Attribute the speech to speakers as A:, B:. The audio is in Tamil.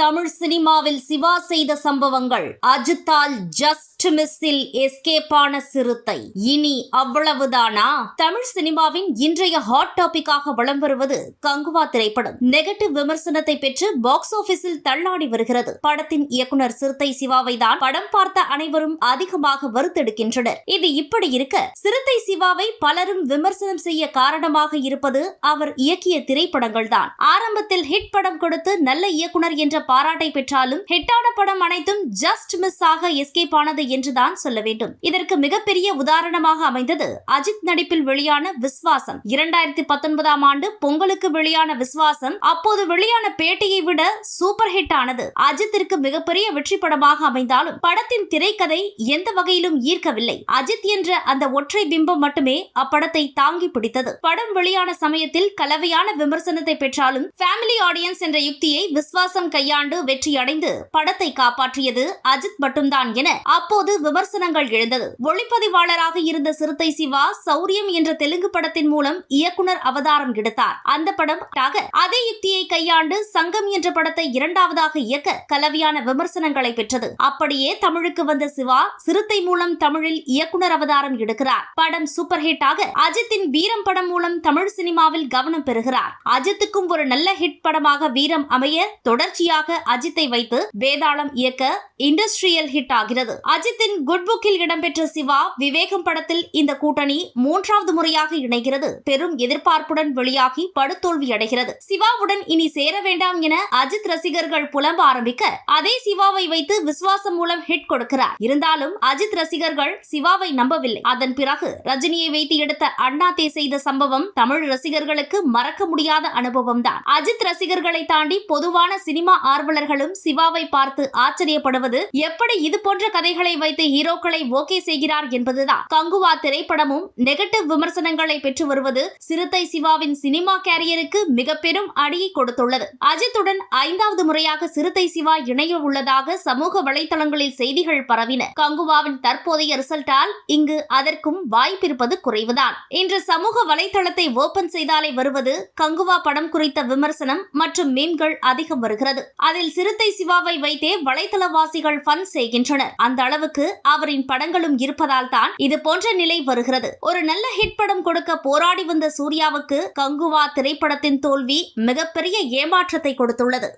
A: தமிழ் சினிமாவில் சிவா செய்த சம்பவங்கள். அஜித்தால் ஜஸ்ட் மிஸ்ஸில் எஸ்கேப் ஆன சிறுத்தை. இனி அவ்வளவுதானா? தமிழ் சினிமாவின் இன்றைய ஹாட் டாபிக்காக வலம் வருவது கங்குவா திரைப்படம். நெகட்டிவ் விமர்சனத்தை பெற்று பாக்ஸ் ஆபீஸில் தள்ளாடி வருகிறது. படத்தின் இயக்குனர் சிறுத்தை சிவாவை தான் படம் பார்த்த அனைவரும் அதிகமாக வருத்தெடுக்கின்றனர். இது இப்படி இருக்க சிறுத்தை சிவாவை பலரும் விமர்சனம் செய்ய காரணமாக இருப்பது அவர் இயக்கிய திரைப்படங்கள் தான் ஆரம்பத்தில் ஹிட் படம் கொடுத்து நல்ல இயக்குனர் என்ற பாராட்டை பெற்றாலும் ஹிட்டான படம் அனைத்தும் ஜஸ்ட் மிஸ் ஆக எஸ்கேப் ஆனது என்றுதான் சொல்ல வேண்டும். இதற்கு மிகப்பெரிய உதாரணமாக அமைந்தது அஜித் நடிப்பில் வெளியான விஸ்வாசம். இரண்டாயிரத்தி பத்தொன்பதாம் ஆண்டு பொங்கலுக்கு வெளியான விஸ்வாசம் அப்போது வெளியான பேட்டியை விட சூப்பர் ஹிட் ஆனது. அஜித்திற்கு மிகப்பெரிய வெற்றி படமாக அமைந்தாலும் படத்தின் திரைக்கதை எந்த வகையிலும் ஈர்க்கவில்லை. அஜித் என்ற அந்த ஒற்றை பிம்பம் மட்டுமே அப்படத்தை தாங்கி பிடித்தது. படம் வெளியான சமயத்தில் கலவையான விமர்சனத்தை பெற்றாலும் ஃபேமிலி ஆடியன்ஸ் என்ற யுக்தியை விஸ்வாசம் கையாண்டு வெற்றியடைந்து படத்தை காப்பாற்றியது அஜித் மட்டும்தான் என அப்போது விமர்சனங்கள் எழுந்தது. ஒளிப்பதிவாளராக இருந்த சிறுத்தை சிவா சௌரியம் என்ற தெலுங்கு படத்தின் மூலம் இயக்குனர் அவதாரம் எடுத்தார். அந்த படம் அதே யுக்தியை கையாண்டு சங்கம் என்ற படத்தை இரண்டாவதாக இயக்க கலவையான விமர்சனங்களை பெற்றது. அப்படியே தமிழுக்கு வந்த சிவா சிறுத்தை மூலம் தமிழில் இயக்குனர் அவதாரம் எடுக்கிறார். படம் சூப்பர் ஹிட் ஆக அஜித்தின் வீரம் படம் மூலம் தமிழ் சினிமாவில் கவனம் பெறுகிறார். அஜித்துக்கும் ஒரு நல்ல ஹிட் படமாக வீரம் அமைய தொடர்ச்சியாக நடிகராக அஜித்தை வைத்து வேதாளம் இயக்க இண்டஸ்ட்ரியல் ஹிட் ஆகிறது. அஜித்தின் குட் புக்கில் இடம்பெற்ற சிவா விவேகம் படத்தில் இந்த கூட்டணி மூன்றாவது முறையாக இணைகிறது. பெரும் எதிர்பார்ப்புடன் வெளியாகி படுதோல்வி அடைகிறது. சிவாவுடன் இனி சேர வேண்டாம் என அஜித் ரசிகர்கள் புலம்ப ஆரம்பிக்க அதே சிவாவை வைத்து விசுவாசம் மூலம் ஹிட் கொடுக்கிறார். இருந்தாலும் அஜித் ரசிகர்கள் சிவாவை நம்பவில்லை. அதன் பிறகு ரஜினியை வைத்து எடுத்த அண்ணாத்தே செய்த சம்பவம் தமிழ் ரசிகர்களுக்கு மறக்க முடியாத அனுபவம் தான் அஜித் ரசிகர்களை தாண்டி பொதுவான சினிமா ஆர்வலர்களும் சிவாவை பார்த்து ஆச்சரியப்படுவது எப்படி இது போன்ற கதைகளை வைத்து ஹீரோக்களை ஓகே செய்கிறார் என்பதுதான். கங்குவா திரைப்படமும் நெகட்டிவ் விமர்சனங்களை பெற்று வருவது சிறுத்தை சிவாவின் சினிமா கேரியருக்கு மிக பெரும் அடியை கொடுத்துள்ளது. அஜித்துடன் ஐந்தாவது முறையாக சிறுத்தை சிவா இணைய உள்ளதாக சமூக வலைதளங்களில் செய்திகள் பரவின. கங்குவாவின் தற்போதைய ரிசல்ட்டால் இங்கு அதற்கும் வாய்ப்பிருப்பது குறைவுதான். இன்று சமூக வலைதளத்தை ஓபன் செய்தாலே வருவது கங்குவா படம் குறித்த விமர்சனம் மற்றும் மீன்கள் அதிகம் வருகிறது. அதில் சிறுத்தை சிவாவை வைத்தே வலைதளவாசிகள் ஃபன் செய்கின்றனர். அந்த அளவுக்கு அவரின் படங்களும் இருப்பதால் தான் இது போன்ற நிலை வருகிறது. ஒரு நல்ல ஹிட் படம் கொடுக்க போராடி வந்த சூர்யாவுக்கு கங்குவா திரைப்படத்தின் தோல்வி மிகப்பெரிய ஏமாற்றத்தை கொடுத்துள்ளது.